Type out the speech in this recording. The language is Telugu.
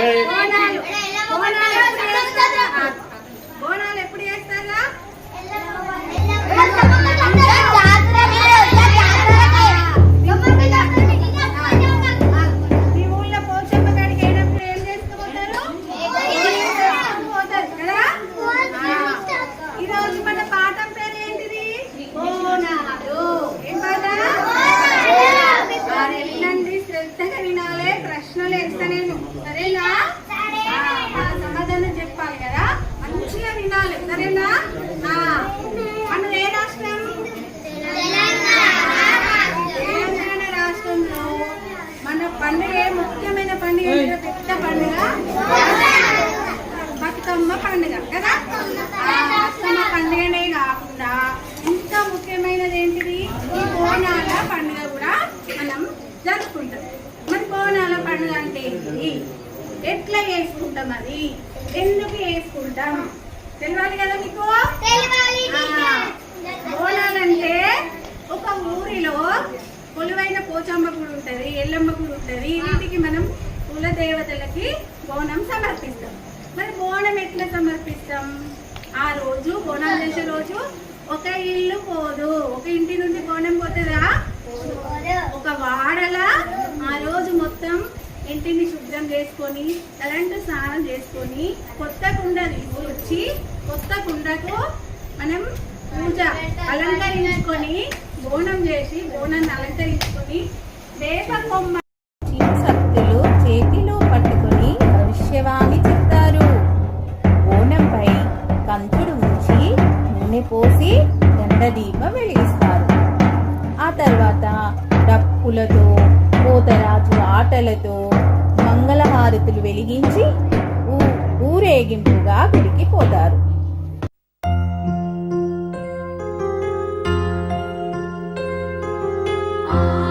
బోనాలు ప్రశ్నలు వేస్తా నేను. సరేనా? సమాధానం చెప్పాలి కదా? మంచిగా వినాలి. సరేనా? ఆ, మనది ఏ రాష్ట్రం? తెలంగాణ రాష్ట్రంలో మన పండుగ ముఖ్యమైన పండుగ? పెద్ద పండుగ బతుకమ్మ పండుగ కదా ఆ బతుకమ్మ పండుగనే కాకుండా ఇంకా ముఖ్యమైనది ఏంటిది ఈ బోనాల పండుగ కూడా మనం జరుపుకుంటాం మరి బోనాల పండుగ అంటే ఏంటిది ఎట్లా చేసుకుంటాం అది? ఎందుకు చేసుకుంటాం? తెలియాలి కదా మీకు? బోనాలంటే ఒక ఊరిలో కొలువైన పోచమ్మ గుడి ఉంటది ఎల్లమ్మ గుడి ఉంటది. వీటికి మనం కుల దేవతలకి బోనం సమర్పిస్తాం. మరి బోనం ఎట్లా సమర్పిస్తాం? ఆ రోజు బోనాలు చేసే రోజు ఒక ఇల్లు పోదు ఒక ఇంటి నుండి బోనం పోతుందా ఒక వాడల ఆ రోజు మొత్తం ఇంటిని శుభ్రం చేసుకొని తలంటు స్నానం చేసుకొని కొత్త కుండ తీసుకొచ్చి కొత్త కుండకు మనం పూజ అలంకరించుకొని బోనం చేసి బోనాన్ని అలంకరించుకొని వేప కొమ్మ సత్తులు చేతిలో పట్టుకొని భవిష్యవాణి చెప్తారు. ఓనంపై కంచుడు ఉంచి నూనె పోసి దండదీపం వెలిగిస్తారు. ఆ తర్వాత డప్పులతో పోతరాజు ఆటలతో మంగళహారతులు వెలిగించి ఊరేగింపుగా విడిగిపోతారు Ah